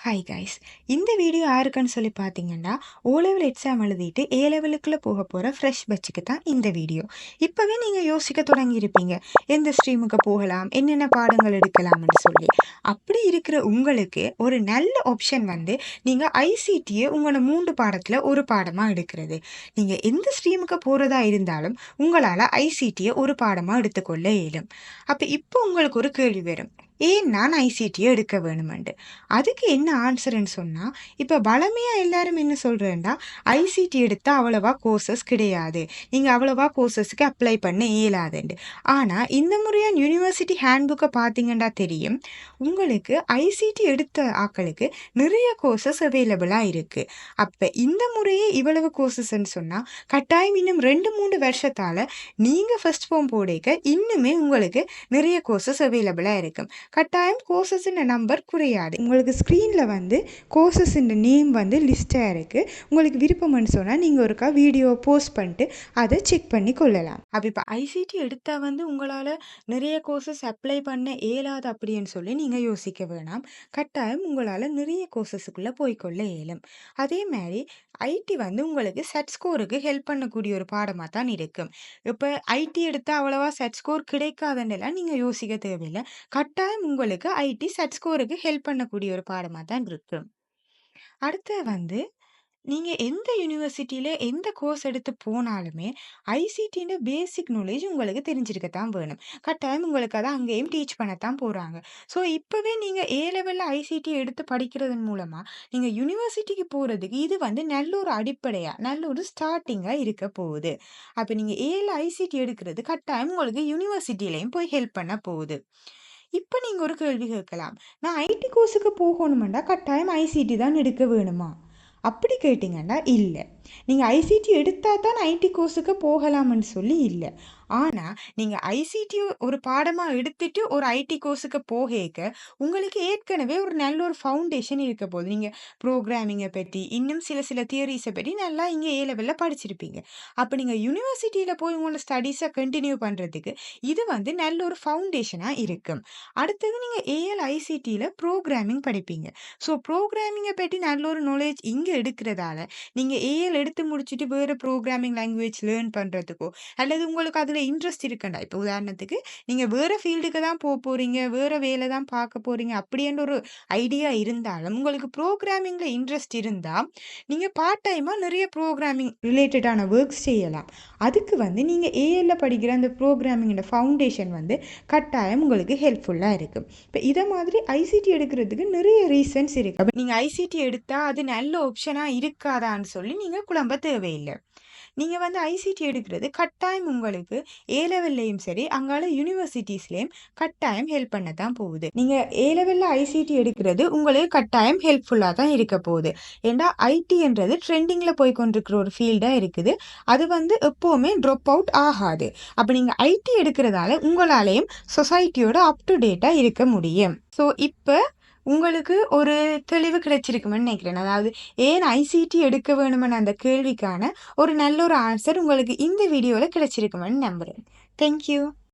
Hi guys இந்த video யாருக்குன்னு சொல்லி பார்த்தீங்கன்னா ஓ லெவல் எக்ஸாம் எழுதிட்டு ஏ லெவலுக்குள்ளே போக போகிற ஃப்ரெஷ் பட்சுக்கு தான் இந்த வீடியோ இப்போவே நீங்கள் யோசிக்க தொடங்கியிருப்பீங்க எந்த ஸ்ட்ரீமுக்கு போகலாம் என்னென்ன பாடங்கள் எடுக்கலாம்னு சொல்லி. அப்படி இருக்கிற உங்களுக்கு ஒரு நல்ல ஆப்ஷன் வந்து நீங்கள் ஐசிடியை உங்களோட மூன்று பாடத்தில் ஒரு பாடமாக எடுக்கிறது. நீங்கள் எந்த ஸ்ட்ரீமுக்கு போகிறதா இருந்தாலும் உங்களால் ஐசிடியை ஒரு பாடமாக எடுத்துக்கொள்ள இயலும். அப்போ இப்போ உங்களுக்கு ஒரு கேள்வி வரும். ஏன் நான் ஐசிடியை எடுக்க வேணுமெண்டு? அதுக்கு என்ன ஆன்சருன்னு சொன்னால் இப்போ பலமையாக எல்லாரும் என்ன சொல்கிறேன்டா ஐசிடி எடுத்தால் அவ்வளவா கோர்சஸ் கிடையாது. நீங்கள் அவ்வளோவா கோர்சஸ்க்கு அப்ளை பண்ண இயலாதுண்டு. ஆனால் இந்த முறையான யூனிவர்சிட்டி ஹேண்ட்புக்கை பார்த்தீங்கன்னா தெரியும்? உங்களுக்கு ஐசிடி எடுத்த ஆக்களுக்கு நிறைய கோர்சஸ் அவைலபிளாக இருக்குது அப்போ இந்த முறையே இவ்வளவு கோர்சஸ்ன்னு சொன்னால் கட்டாயம் இன்னும் ரெண்டு மூணு வருஷத்தால் நீங்கள் ஃபர்ஸ்ட் ஃபார்ம் போடைக்க இன்னுமே உங்களுக்கு நிறைய கோர்சஸ் அவைலபிளாக இருக்கும். கட்டாயம் கோர்சஸின் நம்பர் குறையாது. உங்களுக்கு ஸ்க்ரீனில் வந்து கோர்சஸின் நேம் வந்து லிஸ்ட்டாக இருக்குது உங்களுக்கு விருப்பம்னு சொன்னால் நீங்கள் ஒருக்கா வீடியோ போஸ்ட் பண்ணிட்டு அதை செக் பண்ணி கொள்ளலாம். அப்போ இப்போ ஐசிடி எடுத்தால் வந்து உங்களால் நிறைய கோர்சஸ் அப்ளை பண்ண இயலாது அப்படின்னு சொல்லி நீங்கள் யோசிக்க வேணாம். கட்டாயம் உங்களால் நிறைய கோர்சஸுக்குள்ளே போய்க்கொள்ள இயலும். அதே மாதிரி ஐடி வந்து உங்களுக்கு செட் ஸ்கோருக்கு ஹெல்ப் பண்ணக்கூடிய ஒரு பாடமாக தான் இருக்கும். இப்போ ஐடி எடுத்தால் அவ்வளோவா செட் ஸ்கோர் கிடைக்காதுன்னெல்லாம் நீங்கள் யோசிக்க தேவையில்லை. கட்டாயம் உங்களுக்கு ஐடி சட் ஸ்கோருக்கு ஹெல்ப் பண்ணக்கூடிய ஒரு பாடமாக தான் இருக்கும் அடுத்து வந்து நீங்கள் எந்த யூனிவர்சிட்டியில் எந்த கோர்ஸ் எடுத்து போனாலுமே ஐசிடின்ற பேசிக் நாலேஜ் உங்களுக்கு தெரிஞ்சிருக்கத்தான் வேணும். கட்டாயம் உங்களுக்கு அதை அங்கேயும் டீச் பண்ணத்தான் போகிறாங்க ஸோ இப்போவே நீங்கள் ஏ லெவலில் ஐசிடி எடுத்து படிக்கிறதன் மூலமாக நீங்கள் யூனிவர்சிட்டிக்கு போகிறதுக்கு இது வந்து நல்ல ஒரு அடிப்படையாக நல்ல ஒரு ஸ்டார்டிங்காக இருக்க போகுது. அப்போ நீங்கள் ஏல ஐசிடி எடுக்கிறது கட்டாயம் உங்களுக்கு யூனிவர்சிட்டியிலையும் போய் ஹெல்ப் பண்ண போகுது. இப்போ நீங்கள் ஒரு கேள்வி கேட்கலாம். நான் ஐடி கோர்ஸுக்கு போகணுமெண்டா கட்டாயம் ஐசிடி தான் எடுக்க வேணுமா? அப்படி கேட்டிங்கன்னா இல்லை. நீங்கள் ஐசிடி எடுத்தால் தான் ஐடி கோர்ஸுக்கு போகலாம்னு சொல்லி இல்லை. ஆனால் நீங்கள் ஐசிடி ஒரு பாடமாக எடுத்துட்டு ஒரு ஐடி கோர்ஸுக்கு போகேக்க உங்களுக்கு ஏற்கனவே ஒரு நல்ல ஒரு ஃபவுண்டேஷன் இருக்க போகுது. நீங்கள் ப்ரோக்ராமிங்கை பற்றி இன்னும் சில சில தியரிஸை பற்றி நல்லா இங்கே ஏ லெவலில் படிச்சிருப்பீங்க. அப்போ நீங்கள் யூனிவர்சிட்டியில் போய் உங்களோட ஸ்டடீஸை கண்டினியூ பண்ணுறதுக்கு இது வந்து நல்ல ஒரு ஃபவுண்டேஷனாக இருக்கும். அடுத்தது நீங்கள் ஏஎல் ஐசிடியில் ப்ரோக்ராமிங் படிப்பீங்க. ஸோ ப்ரோக்ராமிங்கை பற்றி நல்ல ஒரு நாலேஜ் இங்கே எடுக்கிறதால நீங்கள் ஏஎல் எடுத்து முடிச்சுட்டு வேறு ப்ரோக்ராமிங் லாங்குவேஜ் லேர்ன் பண்ணுறதுக்கோ அல்லது உங்களுக்கு அதில் இன்ட்ரெஸ்ட் இருக்குண்டா? இப்போ உதாரணத்துக்கு நீங்கள் வேறு ஃபீல்டுக்கு தான் போக போகிறீங்க வேறு வேலை தான் பார்க்க போகிறீங்க அப்படின்ற ஒரு ஐடியா இருந்தாலும் உங்களுக்கு ப்ரோக்ராமிங்கில் இன்ட்ரெஸ்ட் இருந்தால் நீங்கள் பார்ட் டைமாக நிறைய ப்ரோக்ராமிங் ரிலேட்டடான ஒர்க்ஸ் செய்யலாம். அதுக்கு வந்து நீங்கள் ஏஎல்ல படிக்கிற அந்த ப்ரோக்ராமிங்கோட ஃபவுண்டேஷன் வந்து கட்டாயம் உங்களுக்கு ஹெல்ப்ஃபுல்லாக இருக்கும். இப்போ இதை மாதிரி ஐசிடி எடுக்கிறதுக்கு நிறைய ரீசன்ஸ் இருக்குது நீங்கள் ஐசிடி எடுத்தால் அது நல்ல ஆப்ஷனாக இருக்காதான்னு சொல்லி நீங்கள் குழம்ப தேவையில்லை. நீங்கள் வந்து ஐசிடி எடுக்கிறது கட்டாயம் உங்களுக்கு ஏ லெவல்லையும் சரி அங்கால யூனிவர்சிட்டிஸ்லேயும் கட்டாயம் ஹெல்ப் பண்ண தான் போகுது. நீங்கள் ஏ லெவலில் ஐசிடி எடுக்கிறது உங்களுக்கு கட்டாயம் ஹெல்ப்ஃபுல்லாக தான் இருக்க போகுது. ஏன்னா ஐடின்றது ட்ரெண்டிங்கில் போய் கொண்டிருக்கிற ஒரு ஃபீல்டாக இருக்குது. அது வந்து எப்போவுமே ட்ராப் அவுட் ஆகாது. அப்போ நீங்கள் ஐடி எடுக்கிறதால உங்களாலேயும் சொசைட்டியோட அப் டு டேட்டாக இருக்க முடியும். ஸோ இப்போ உங்களுக்கு ஒரு தெளிவு கிடைச்சிருக்குமென்னு நினைக்கிறேன். அதாவது ஏன் ஐசிடி எடுக்க வேணுமென்னு அந்த கேள்விக்கான ஒரு நல்ல ஒரு ஆன்சர் உங்களுக்கு இந்த வீடியோவில் கிடைச்சிருக்குமென்னு நம்புகிறேன் தேங்க்யூ